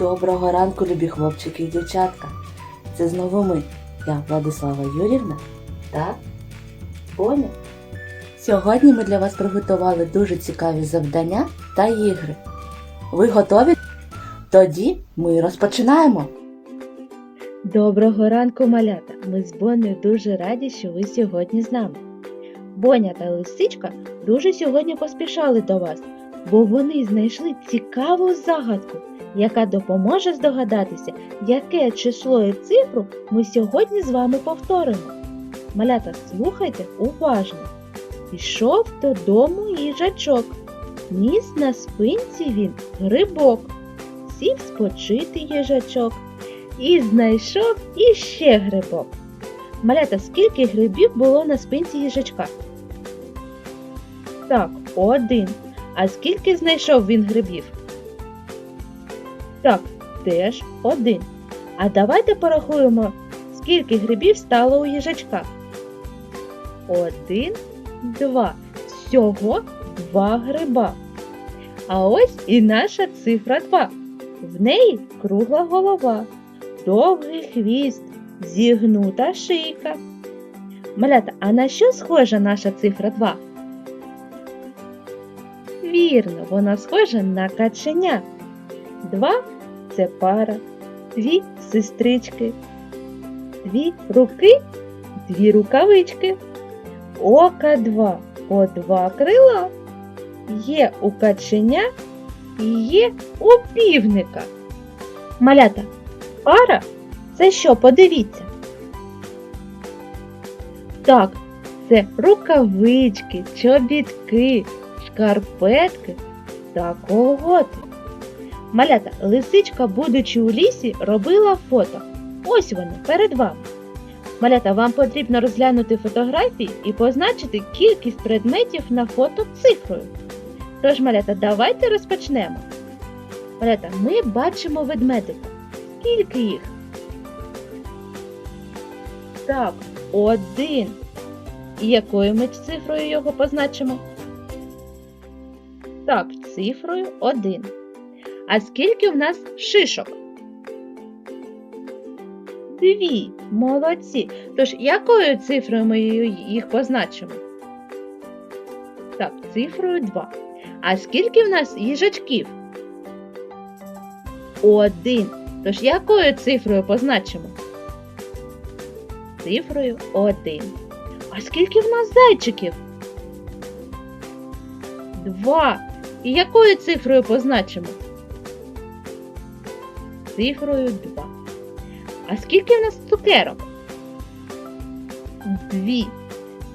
Доброго ранку, любі хлопчики і дівчатка. Це знову ми, я Владислава Юрівна та Боня. Сьогодні ми для вас приготували дуже цікаві завдання та ігри. Ви готові? Тоді ми розпочинаємо. Доброго ранку, малята! Ми з Бонею дуже раді, що ви сьогодні з нами. Боня та лисичка дуже сьогодні поспішали до вас, бо вони знайшли цікаву загадку, яка допоможе здогадатися, яке число і цифру ми сьогодні з вами повторимо. Малята, слухайте уважно. Пішов додому їжачок, ніс на спинці він грибок, сів спочити їжачок і знайшов іще грибок. Малята, скільки грибів було на спинці їжачка? Так, один. А скільки знайшов він грибів? Так, теж один. А давайте порахуємо, скільки грибів стало у їжачка. Один, два. Всього два гриба. А ось і наша цифра 2. В неї кругла голова довгий хвіст, зігнута шийка. Малята, а на що схожа наша цифра 2? Вірно, вона схожа на каченя. Два це пара, дві сестрички, дві руки, дві рукавички. Ока два, по два крила. Є у каченя і є у півника. Малята, Пара? Це що, подивіться? Так, це рукавички, чобітки, шкарпетки та колготи. Малята, лисичка, будучи у лісі, робила фото. Ось вони перед вами. Малята, вам потрібно розглянути фотографії і позначити кількість предметів на фото цифрою. Тож, малята, давайте розпочнемо. Малята, ми бачимо ведмедика. Скільки їх? Так, один. І якою ми цифрою його позначимо? Так, цифрою один. А скільки в нас шишок? Дві. Молодці. Тож, якою цифрою ми їх позначимо? Так, цифрою 2. А скільки в нас їжачків? Один. Тож якою цифрою позначимо? Цифрою 1. А скільки в нас зайчиків? Два. І якою цифрою позначимо? Цифрою 2. А скільки в нас цукерок? Дві.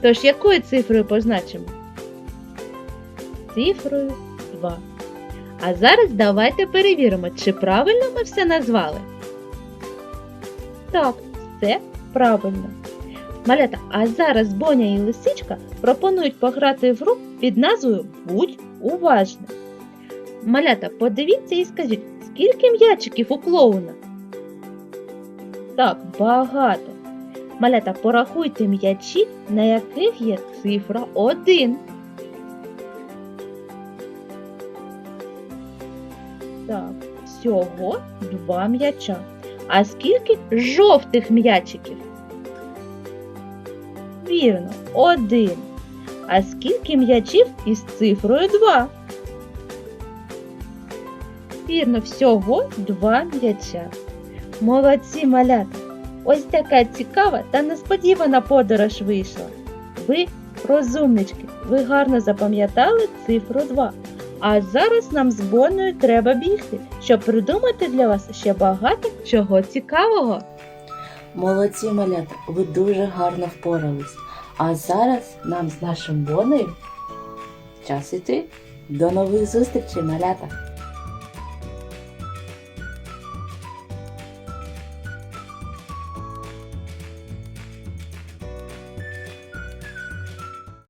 Тож якою цифрою позначимо? Цифрою 2. А зараз давайте перевіримо, чи правильно ми все назвали. Так, все правильно. Малята, а зараз Боня і Лисичка пропонують пограти в гру під назвою Будь уважним. Малята, подивіться і скажіть, скільки м'ячиків у клоуна? Так, багато. Малята, порахуйте м'ячі, на яких є цифра 1. Так, всього два м'яча. А скільки жовтих м'ячиків? Вірно, один. А скільки м'ячів із цифрою 2? Вірно, всього два м'яча. Молодці малята! Ось така цікава та несподівана подорож вийшла. Ви розумнички, ви гарно запам'ятали цифру 2. А зараз нам з Бонною треба бігти, щоб придумати для вас ще багато чого цікавого. Молодці малята, ви дуже гарно впорались. А зараз нам з нашим бонею час іти. До нових зустрічей, малята!